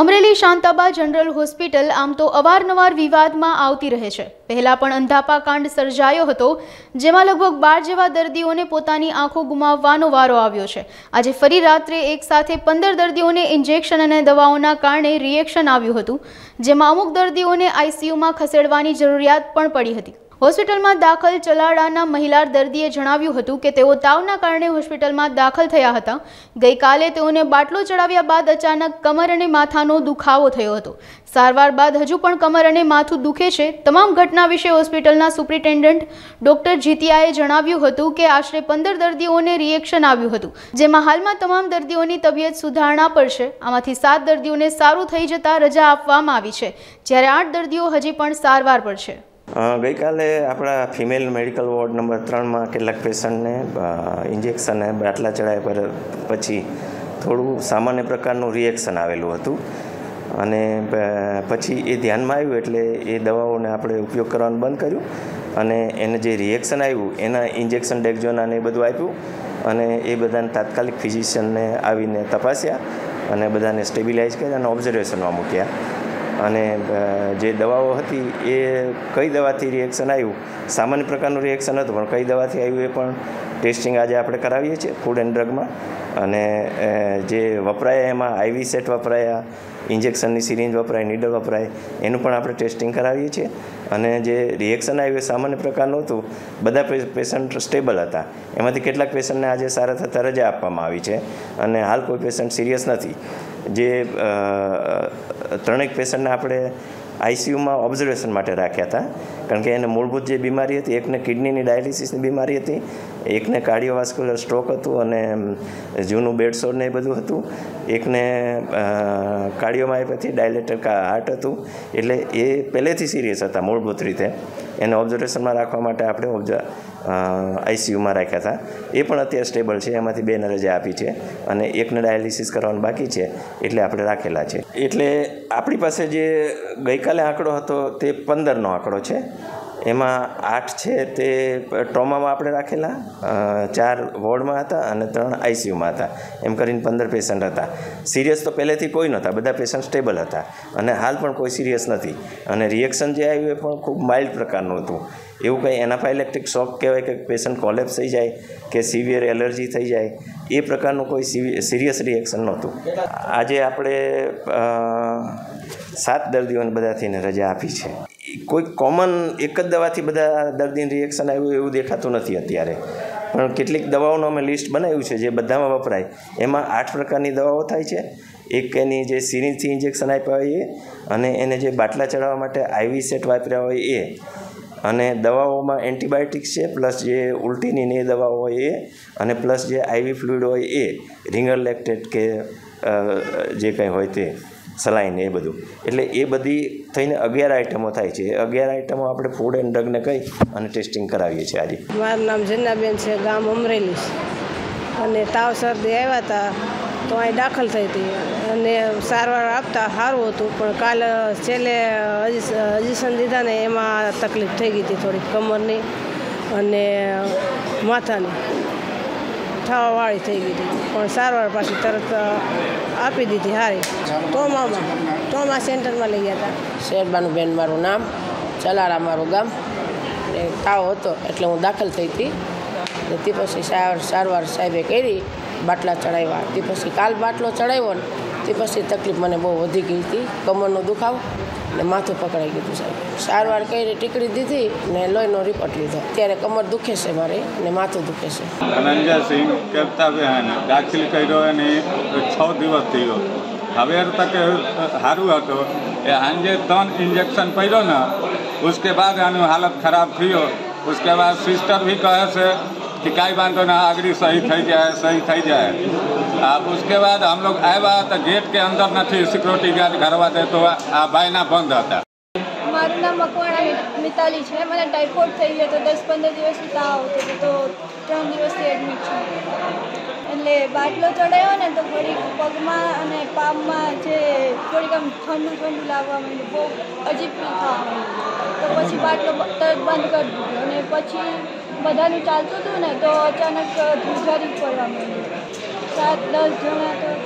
Amreli Shantaba general hospital આમ તો અવારનવાર વિવાદમાં આવતી રહે છે. પહેલા પણ અંધાપા કાંડ સર્જાયો હતો, જેમાં લગભગ બાર જેવા દર્દીઓને પોતાની આંખો ગુમાવવાનો વારો આવ્યો છે. આજે ફરી રાત્રે એક સાથે પંદર દર્દીઓને ઇન્જેક્શન અને દવાઓના કારણે રિએક્શન આવ્યું હતું, જેમાં અમુક દર્દીઓને આઈસીયુમાં ખસેડવાની જરૂરિયાત પણ પડી હતી. હોસ્પિટલમાં દાખલ ચલાડાના મહિલા દર્દીએ જણાવ્યું હતું કે તેઓ તાવના કારણે હોસ્પિટલમાં દાખલ થયા હતા. ગઈકાલે તેઓને બાટલો ચડાવ્યા બાદ અચાનક કમર અને માથાનો દુખાવો થયો હતો. સારવાર બાદ હજુ પણ કમર અને માથું દુખે છે. તમામ ઘટના વિશે હોસ્પિટલના સુપ્રિન્ટેન્ડન્ટ ડોક્ટર જીતિયાએ જણાવ્યું હતું કે આશરે પંદર દર્દીઓને રિએક્શન આવ્યું હતું. જેમાં હાલમાં તમામ દર્દીઓની તબિયત સુધારણા પર છે. આમાંથી સાત દર્દીઓને સારું થઈ જતા રજા આપવામાં આવી છે. જ્યારે આઠ દર્દીઓ હજી પણ સારવાર પર છે. ગઈકાલે આપણા ફિમેલ મેડિકલ વોર્ડ નંબર ત્રણમાં કેટલાક પેશન્ટને ઇન્જેક્શન બાટલા ચડાવ્યા પર, પછી થોડું સામાન્ય પ્રકારનું રિએક્શન આવેલું હતું. અને પછી એ ધ્યાનમાં આવ્યું એટલે એ દવાઓને આપણે ઉપયોગ કરવાનું બંધ કર્યું. અને એને જે રિએક્શન આવ્યું, એના ઇન્જેક્શન ડેક્ઝોનાને એ બધું આપ્યું. અને એ બધાને તાત્કાલિક ફિઝિશિયનને આવીને તપાસ્યા અને બધાને સ્ટેબિલાઇઝ કર્યા અને ઓબ્ઝર્વેશનમાં મૂક્યા. અને જે દવાઓ હતી એ કઈ દવાથી રિએક્શન આવ્યું? સામાન્ય પ્રકારનું રિએક્શન હતું, પણ કઈ દવાથી આવ્યું એ પણ ટેસ્ટિંગ આજે આપણે કરાવીએ છીએ ફૂડ એન્ડ ડ્રગમાં અને જે વપરાયા એમાં આઈવી સેટ વપરાયા ઇન્જેક્શનની સિરિંજ વપરાય નીડલ વપરાય, એનું પણ આપણે ટેસ્ટિંગ કરાવીએ છીએ. અને જે રિએક્શન આવ્યું એ સામાન્ય પ્રકારનું હતું, બધા પેશન્ટ સ્ટેબલ હતા. એમાંથી કેટલાક પેશન્ટને આજે સારા થતાં રજા આપવામાં આવી છે. અને હાલ કોઈ પેશન્ટ સિરિયસ નથી. જે ત્રણેક પેશન્ટને આપણે આઈસીયુમાં ઓબ્ઝર્વેશન માટે રાખ્યા હતા. કારણ કે એને મૂળભૂત જે બીમારી હતી, એકને કિડનીની ડાયાલિસિસની બીમારી હતી એકને કાર્ડિયોવાસ્ક્યુલર સ્ટ્રોક હતું અને જૂનું બેડસોડ ને એ બધું હતું. એકને કાર્ડિયોમાયોપેથી ડાયલેટેડ હાર્ટ હતું. એટલે એ પહેલેથી સિરિયસ હતા મૂળભૂત રીતે. એને ઓબ્ઝર્વેશનમાં રાખવા માટે આપણે ઓબ્ઝ આઈસીયુમાં રાખ્યા હતા. એ પણ અત્યારે સ્ટેબલ છે, એમાંથી બેને રજા આપી છે અને એકને ડાયાલિસિસ કરવાનું બાકી છે એટલે આપણે રાખેલા છે. એટલે આપણી પાસે જે ગઈકાલે આંકડો હતો તે પંદરનો આંકડો છે. એમાં આઠ છે તે ટ્રોમામાં આપણે રાખેલા ચાર વોર્ડમાં હતા અને ત્રણ આઈસીયુમાં હતા. એમ કરીને પંદર પેશન્ટ હતા. સિરિયસ તો પહેલેથી કોઈ નહોતા, બધા પેશન્ટ સ્ટેબલ હતા. અને હાલ પણ કોઈ સિરિયસ નથી. અને રિએક્શન જે આવ્યું એ પણ ખૂબ માઇલ્ડ પ્રકારનું હતું. એવું કંઈ એનાફાઇલેક્ટિક શોક કહેવાય કે પેશન્ટ કોલેપ્સ થઈ જાય, કે સિવિયર એલર્જી થઈ જાય, એ પ્રકારનું કોઈ સિરિયસ રિએક્શન નહોતું. આજે આપણે સાત દર્દીઓને બધાથીને રજા આપી છે. કોઈ કોમન એક જ દવાથી બધા દર્દીને રિએક્શન આવ્યું એવું દેખાતું નથી અત્યારે. પણ કેટલીક દવાઓનું અમે લિસ્ટ બનાવ્યું છે જે બધામાં વપરાય. એમાં આઠ પ્રકારની દવાઓ થાય છે. એક એની જે સિરિંજથી ઇન્જેક્શન આપ્યા હોય એ, અને એને જે બાટલા ચડાવવા માટે આઈવી સેટ વાપર્યા હોય એ. અને દવાઓમાં એન્ટીબાયોટિક્સ છે પ્લસ જે ઉલટીની ને એ દવાઓ હોય એ, અને પ્લસ જે આઈવી ફ્લુઇડ હોય એ. રિંગર લેક્ટેટ કે જે કંઈ હોય તે. સલાઈન એ બધું. એટલે એ બધી થઈને અગિયાર આઇટમો થાય છે. અગિયાર આઇટમો આપણે ફૂડ એન્ડ ડ્રગને કહી અને ટેસ્ટિંગ કરાવીએ છીએ આજે. મારું નામ જન્નાબેન છે, ગામ અમરેલી. અને તાવ શરદી આવ્યા હતા તો અહીં દાખલ થઈ હતી. અને સારવાર આપતા સારું હતું, પણ કાલ છેલ્લે હજીશન દીધા ને એમાં તકલીફ થઈ ગઈ હતી થોડીક કમરની અને માથાની. થવાવાળી થઈ ગઈ હતી. પણ સારવાર પાછી તરત આપી દીધી હારી. ટોમામાં ટોમા સેન્ટરમાં લઈ ગયા હતા. શેરબાનુબેન મારું નામ, ચલારા મારું ગામ. એ તાવ હતો એટલે હું દાખલ થઈ હતી. ને તે પછી સાર, સારવાર સાહેબે કરી, બાટલા ચડાવ્યા. તે પછી કાલ બાટલો ચડાવ્યો ને તે પછી તકલીફ મને બહુ વધી ગઈ હતી. કમરનો દુખાવો. ને માથું પકડાઈ ગયું હતું સાહેબ સારવાર કરી ટીકડી દીધી ને લોહીનો રિપોર્ટ લીધો ત્યારે કમર દુખે છે મારે ને માથું દુખે છે ધનંજયસિંહ કહેતાબેન દાખલ કર્યો અને છ દિવસ થયો હવે તક સારું હતું એ આજે ત્રણ ઇન્જેક્શન પડ્યો ને उसके बाद આનું હાલત ખરાબ થયો उसके बाद સિસ્ટર भी કહે છે कि કાંઈ વાંધો ના આગળ સહી થઈ જાય સહી થઈ જાય अब उसके बाद हम लोग આવ્યા તો ગેટ કે અંદર નથી સિક્યોરિટી ગાર્ડ કરવા દે તો આ ભાઈના બંધ હતા મારું નામ મકવાણા મિ- મિતાલી છે મને ટાઇફોઇડ થઈ ગયો તો દસ પંદર દિવસથી તાવ આવતો હતો તો ત્રણ દિવસથી એડમિટ છું એટલે બાટલો ચડાવ્યો ને તો થોડીક પગમાં અને પામમાં જે થોડીક આમ ઠંડુ ઠંડુ લાગવા માંડ્યું બહુ અજીબ ફીલ થવા માંડ્યું તો પછી બાટલો બ- તરત બંધ કરી દીધો અને પછી બધાનું ચાલતું હતું ને તો અચાનક ધ્રુજારી પડવા માંડી सात दस जना तो